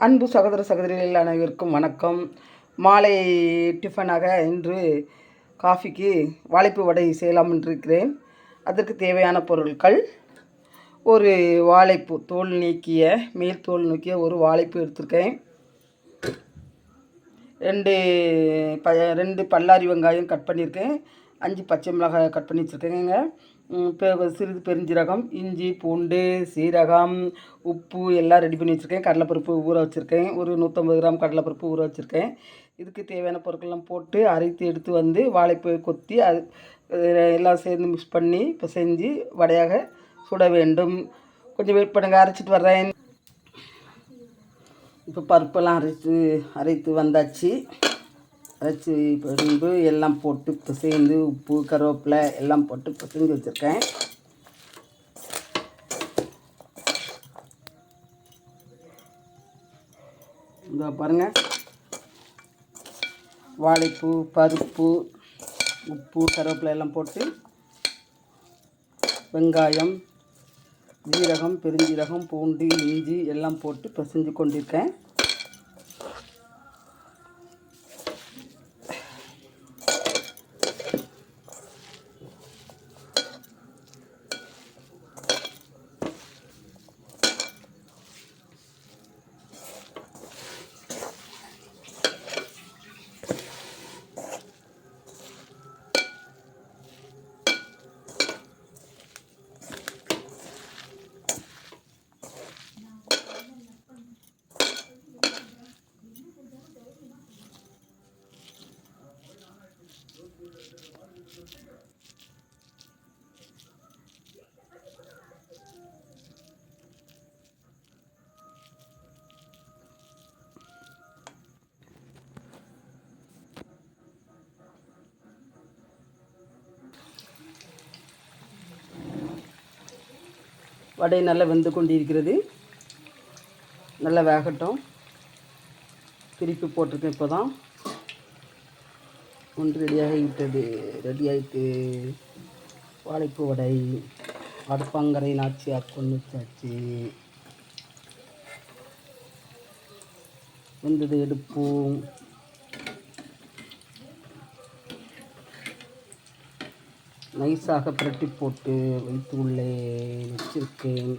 அன்பு சகோதர சகோதரிகள் அனைவருக்கும் வணக்கம். மாலை டிஃபனாக இன்று காஃபிக்கு வாழைப்பு வடை செய்யலாம் என்று இருக்கிறேன் அதற்கு தேவையான பொருட்கள் ஒரு வாழைப்பூ தோல் நீக்கிய மேல் தோல் நீக்கிய ஒரு வாழைப்பூ எடுத்திருக்கேன். ரெண்டு ப ரெண்டு பல்லாரி வெங்காயம் கட் பண்ணியிருக்கேன். அஞ்சு பச்சை மிளகாய் கட் பண்ணி வச்சுருக்கேங்க. சிறிது பெருஞ்சீரகம் இஞ்சி பூண்டு சீரகம் உப்பு எல்லாம் ரெடி பண்ணி வச்சுருக்கேன். கடலைப்பருப்பு ஊற வச்சுருக்கேன். ஒரு நூற்றம்பது கிராம் கடலைப்பருப்பு ஊற வச்சுருக்கேன். இதுக்கு தேவையான பொருட்கள்லாம் போட்டு அரைத்து எடுத்து வந்து வாழைப்பூ கொத்தி அது எல்லாம் சேர்ந்து மிக்ஸ் பண்ணி இப்போ செஞ்சு வடையாக சுட வேண்டும். கொஞ்சம் வெயிட் பண்ணுங்க அரைச்சிட்டு வர்றேன். இப்போ பருப்பெல்லாம் அரைத்து அரைத்து வந்தாச்சு. அரைச்சி பின்பு எல்லாம் போட்டு பிசைந்து உப்பு கருவேப்பிலை எல்லாம் போட்டு பிசைஞ்சு வச்சுருக்கேன். இதோ பாருங்கள் வாழைப்பூ பருப்பு உப்பு கருவேப்பிலை எல்லாம் போட்டு வெங்காயம் ஜீரகம் பெருஞ்சீரகம் பூண்டு இஞ்சி எல்லாம் போட்டு பிசைஞ்சு கொண்டிருக்கேன். வடை நல்லா வெந்து கொண்டிருக்கிறது. நல்லா வேகட்டும். திருப்பி போட்டிருக்கேன் இப்போ தான் ஒன்று ரெடியாகி விட்டது வாழைப்பு வடை அடுப்பாங்கரை நாச்சியார் கொண்டு வச்சாச்சு வெந்தது எடுப்போம். நைஸாக புரட்டி போட்டு வைத்து உள்ளே வச்சிருக்கேன்.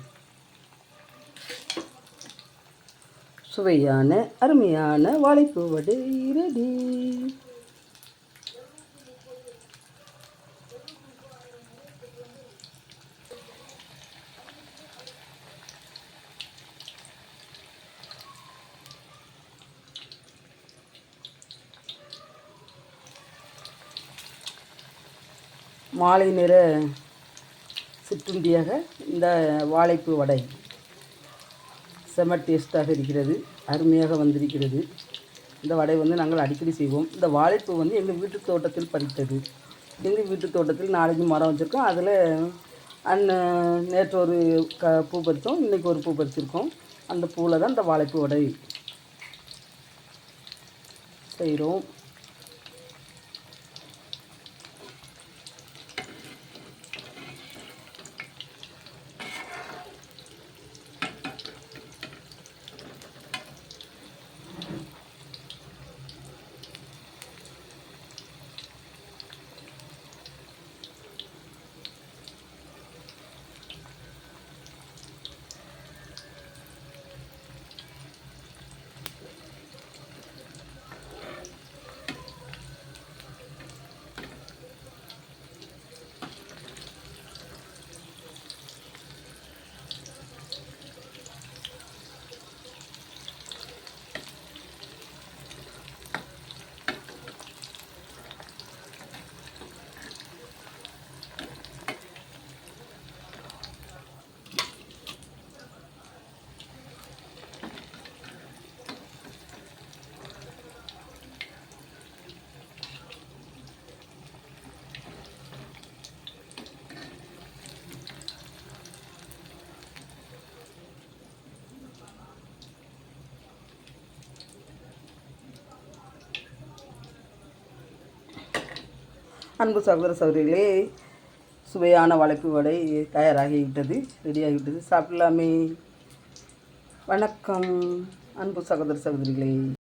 சுவையான அருமையான வாழைப்பூ வடை ரெடி. மாலை நேர சிற்றுண்டியாக இந்த வாழைப்பூ வடை. செம டேஸ்ட்டாக இருக்கிறது அருமையாக வந்திருக்கிறது. இந்த வடை வந்து நாங்கள் அடிக்கடி செய்வோம். இந்த வாழைப்பூ வந்து எங்கள் வீட்டு தோட்டத்தில் பறித்தது. எங்கள் வீட்டு தோட்டத்தில் நாலஞ்சு மரம் வச்சுருக்கோம். அதில் அண்ணன் நேற்று ஒரு க பூ பறித்தோம். இன்றைக்கி ஒரு பூ பறிச்சிருக்கோம் அந்த பூவில் தான் இந்த வாழைப்பூ வடை செய்கிறோம். அன்பு சகோதர சகோதரிகளே சுவையான வளைப்பு வடை தயாராகிவிட்டது ரெடியாகிவிட்டது. சாப்பிடலாமே. வணக்கம் அன்பு சகோதர சகோதரிகளே.